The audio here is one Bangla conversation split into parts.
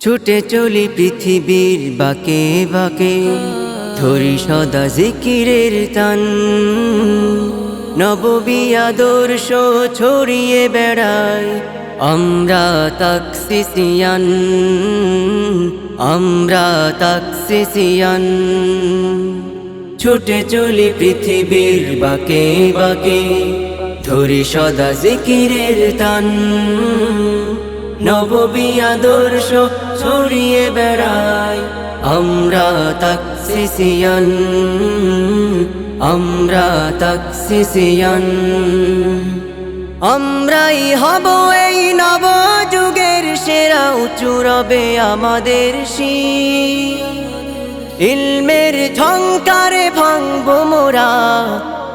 ছুটে চলি পৃথিবীর বাকে বাকে, ধরি সদা জিকিরের টান। নববী আদর্শ ছড়িয়ে বেড়ায় আমরা তাকসিসিয়ান আমরা তাকসিসিয়ান। ছুটে চলি পৃথিবীর বাকে বাকে, ধরি সদা জিকিরের টান। নববী আদর্শ ছড়িয়ে বেড়াই। আমরা তাকসিসিয়ান আমরা তাকসিসিয়ান। আমরাই হব এই নব যুগের সেরা, উঁচু রবে আমাদের শীষ ইলমের ঝঙ্কারে ভাঙব মোরা,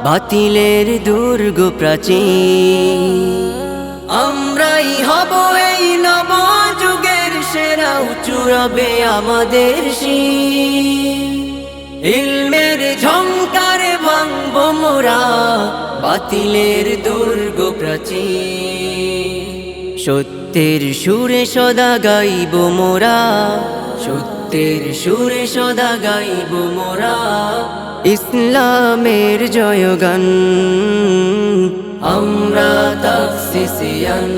বাতিলের দুর্গ প্রাচীন আমরাই হব এই নব যুগের সেরা, উঁচু রবে আমাদের ইলমের ঝঙ্কারে ভাঙব মোরা, বাতিলের দুর্গ প্রাচীন সত্যের সুরে সদা গাইব মোরা সত্যের সুরে সদা গাইব মোরা। ইসলামের জয়গান। আমরা তাকসিসিয়ান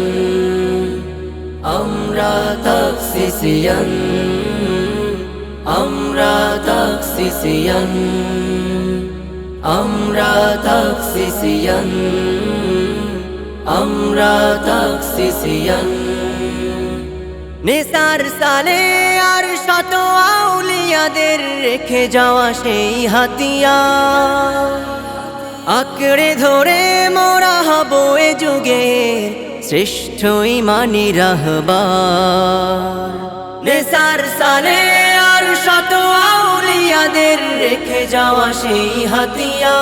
আমরা তাকসিসিয়ান আমরা তাকসিসিয়ান আমরা তাকসিসিয়ান আমরা তাকসিসিয়ান নেসার সালে আর শত আউলিয়াদের রেখে যাওয়া সেই হাতিয়া আঁকড়ে ধরে মোরা হব এ যুগে শ্রেষ্ঠ ইমানি রাহবার। নেসার সালে আর শত আউলিয়াদের রেখে যাওয়া সেই হাতিয়া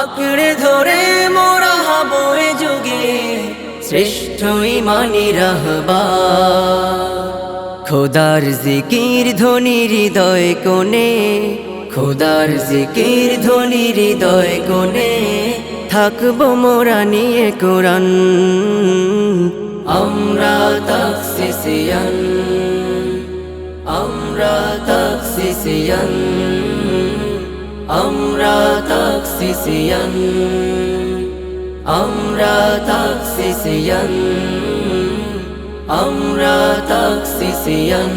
আঁকড়ে ধরে মোরা হব এ যুগে শ্রেষ্ঠ ইমানি রাহবা। খোদার জিকির ধ্বনি হৃদয় কোণে, খোদার জিকির ধ্বনি হৃদয় কোণে, থাকব মোরা নিয়ে কোরআন। আমরা তাকসিসিয়ান আমরা তাকসিসিয়ান আমরা তাকসিসিয়ান আমরা তাকসিসিয়ান আমরা তাকসিসিয়ান।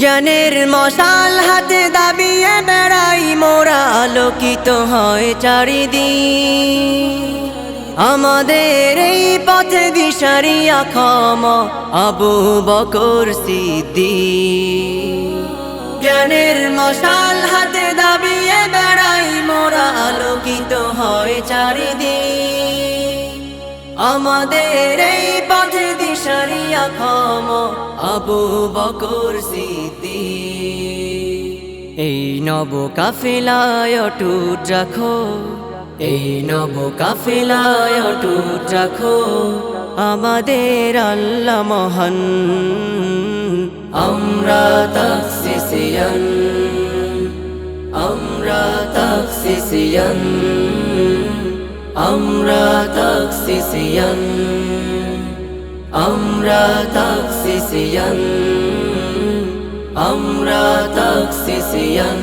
জ্ঞানের মশাল হাতে দাবিয়ে বেড়াই, মোরা আলোকিত হয় চারিদিক। আমাদের এই পথে দিশারিয়া ক্ষম আবু বকর সিদ্দি জ্ঞানের মশাল হাতে দাবিয়ে হয় চারিদিক। আমাদের এই পথে দিশারিয়া ক্ষম আবু বকর সিদ্দি এই নব কাফিলায় অটুট রাখো, এই নব কাফিলায় অটুট রাখো, আমাদের আল্লাহ মহান। আমরা তাকসিসিয়ান আমরা তাকসিসিয়ান আমরা তাকসিসিয়ান আমরা তাকসিসিয়ান আমরা তাকসিসিয়ান।